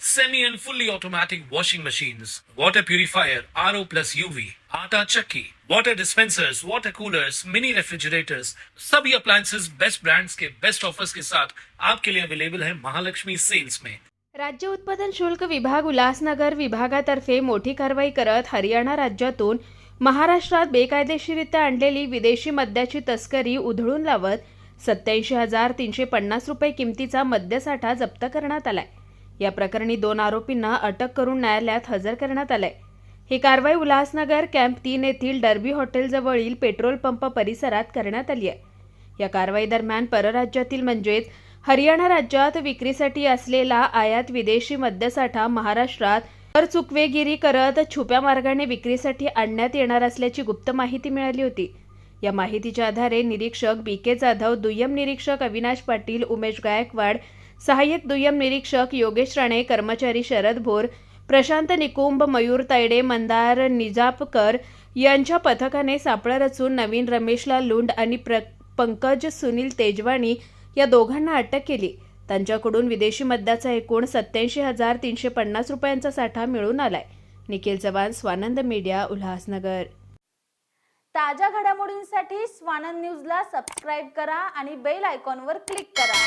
semi and fully automatic washing machines, water purifier, RO plus UV, आटा चक्की, water dispensers, water coolers, mini refrigerators, सभी appliances. Best brands के best offers के साथ आपके लिए अवेलेबल है महालक्ष्मी सेल्स में राज्य उत्पादन शुल्क विभाग उल्हासनगर विभागातर्फे मोठी कारवाई करत हरियाणा राज्यातून महाराष्ट्रात बेकायदेशीरित्या आणलेली विदेशी मद्याची तस्करी उधळून लावत सत्याऐंशी हजार तीनशे पन्नास रुपये किमतीचा मद्यसाठा जप्त करण्यात आलाय. या प्रकरणी दोन आरोपींना अटक करून न्यायालयात हजर करण्यात आलंय. ही कारवाई उल्हासनगर कॅम्प तीन येथील डर्बी हॉटेलजवळील पेट्रोल पंप परिसरात करण्यात आली आहे. या कारवाई दरम्यान परराज्यातील म्हणजेच हरियाणा राज्यात विक्रीसाठी असलेला आयात विदेशी मद्यसाठा महाराष्ट्रात कर चुकवेगिरी करत छुप्या मार्गाने विक्रीसाठी आणण्यात येणार असल्याची गुप्त माहिती मिळाली होती. या माहितीच्या आधारे निरीक्षक बी के जाधव दुय्यम निरीक्षक अविनाश पाटील उमेश गायकवाड सहाय्यक दुय्यम निरीक्षक योगेश राणे कर्मचारी शरद भोर प्रशांत निकुंभ मयूर तायडे मंदार निजापकर यांच्या पथकाने सापळा रचून नवीन रमेशला लुंड आणि प्र पंकज सुनील तेजवाणी या दोघांना अटक केली. त्यांच्याकडून विदेशी मद्याचा एकूण सत्याऐंशी हजार तीनशे पन्नास रुपयांचा साठा मिळून आलाय. निखिल चव्हाण स्वानंद मीडिया उल्हासनगर. ताज्या घडामोडींसाठी स्वानंद न्यूजला सबस्क्राईब करा आणि बेल आयकॉनवर क्लिक करा.